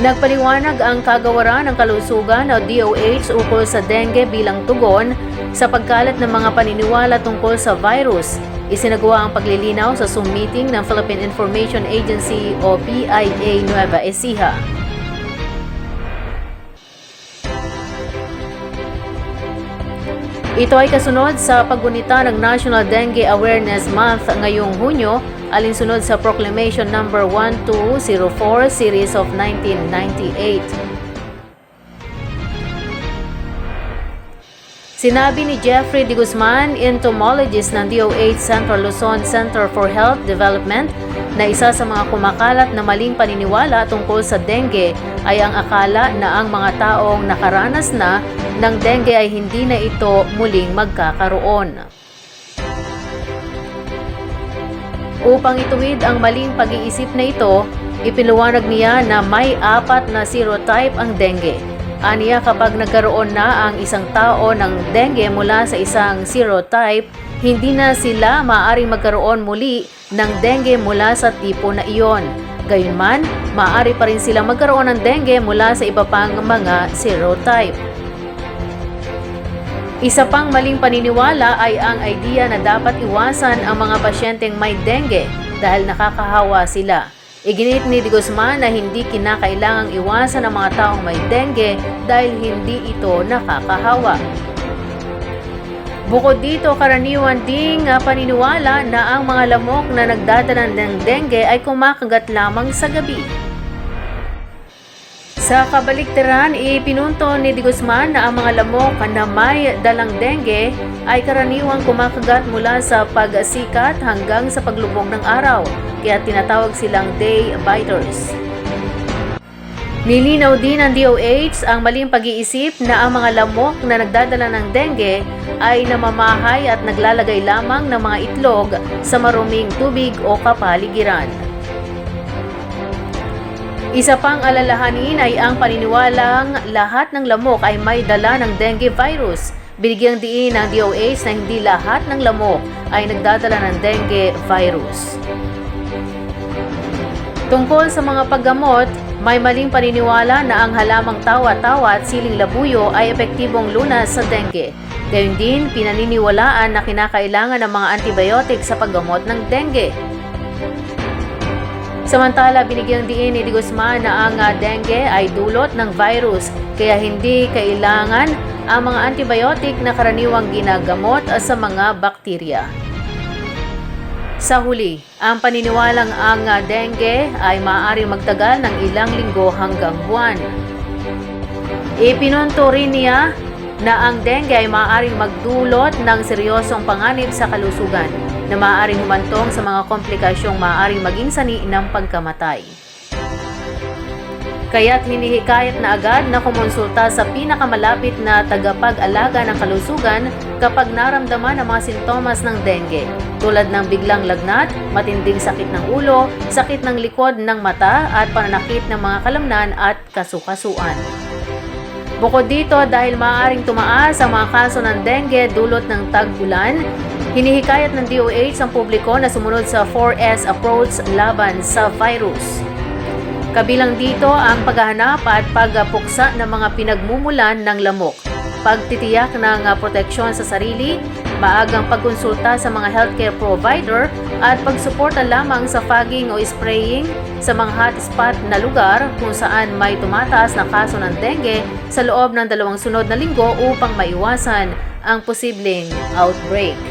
Nagpaliwanag ang kagawaran ng kalusugan o DOH ukol sa dengue bilang tugon sa pagkalat ng mga paniniwala tungkol sa virus. Isinagawa ang paglilinaw sa Zoom meeting ng Philippine Information Agency o PIA Nueva Ecija. Ito ay kasunod sa paggunita ng National Dengue Awareness Month ngayong Hunyo, alinsunod sa Proclamation No. 1204 Series of 1998. Sinabi ni Jeffrey De Guzman, entomologist ng DOH Central Luzon Center for Health Development, na isa sa mga kumakalat na maling paniniwala tungkol sa dengue ay ang akala na ang mga taong nakaranas na ng dengue ay hindi na ito muling magkakaroon. Upang ituwid ang maling pag-iisip na ito, ipinaliwanag niya na may apat na serotype ang dengue. Aniya kapag nagkaroon na ang isang tao ng dengue mula sa isang serotype, hindi na sila maaaring magkaroon muli ng dengue mula sa tipo na iyon. Gayunman, maaari pa rin silang magkaroon ng dengue mula sa iba pang mga serotype. Isa pang maling paniniwala ay ang idea na dapat iwasan ang mga pasyenteng may dengue dahil nakakahawa sila. Iginit ni De Guzman na hindi kinakailangang iwasan ang mga taong may dengue dahil hindi ito nakakahawa. Bukod dito, karaniwan ding ah, paniniwala na ang mga lamok na nagdadala ng dengue ay kumakagat lamang sa gabi. Sa kabaliktaran, ipinunto ni De Guzman na ang mga lamok na may dalang dengue ay karaniwang kumakagat mula sa pagsikat hanggang sa paglubog ng araw, kaya tinatawag silang day biters. Nilinaw din ng DOH ang maling pag-iisip na ang mga lamok na nagdadala ng dengue ay namamahay at naglalagay lamang ng mga itlog sa maruming tubig o kapaligiran. Isa pang alalahanin ay ang paniniwalang lahat ng lamok ay may dala ng dengue virus. Binigyang diin ng DOH na hindi lahat ng lamok ay nagdadala ng dengue virus. Tungkol sa mga paggamot, may maling paniniwala na ang halamang tawa-tawa at siling labuyo ay epektibong lunas sa dengue. Gayun din, pinaniniwalaan na kinakailangan ng mga antibiotic sa paggamot ng dengue. Samantala, binigyang diin ni Guzman na ang ah, dengue ay dulot ng virus kaya hindi kailangan ang mga antibiotic na karaniwang ginagamot sa mga bakterya. Sa huli, ang paniniwalang ang ah, dengue ay maaaring magtagal ng ilang linggo hanggang buwan. Ipinunto rin niya na ang dengue ay maaaring magdulot ng seryosong panganib sa kalusugan na maaaring humantong sa mga komplikasyong maaaring maging sani ng pagkamatay. Kaya't hinihikayat na agad na kumonsulta sa pinakamalapit na tagapag-alaga ng kalusugan kapag naramdaman ang mga sintomas ng dengue, tulad ng biglang lagnat, matinding sakit ng ulo, sakit ng likod ng mata at pananakit ng mga kalamnan at kasukasuan. Bukod dito, dahil maaaring tumaas ang mga kaso ng dengue dulot ng tag-ulan, hinihikayat ng DOH ang publiko na sumunod sa 4S approach laban sa virus. Kabilang dito ang paghahanap at pagpuksa ng mga pinagmumulan ng lamok, pagtitiyak ng proteksyon sa sarili, maagang pagkonsulta sa mga healthcare provider at pagsuporta lamang sa fogging o spraying sa mga hotspot na lugar kung saan may tumataas na kaso ng dengue sa loob ng dalawang sunod na linggo upang maiwasan ang posibleng outbreak.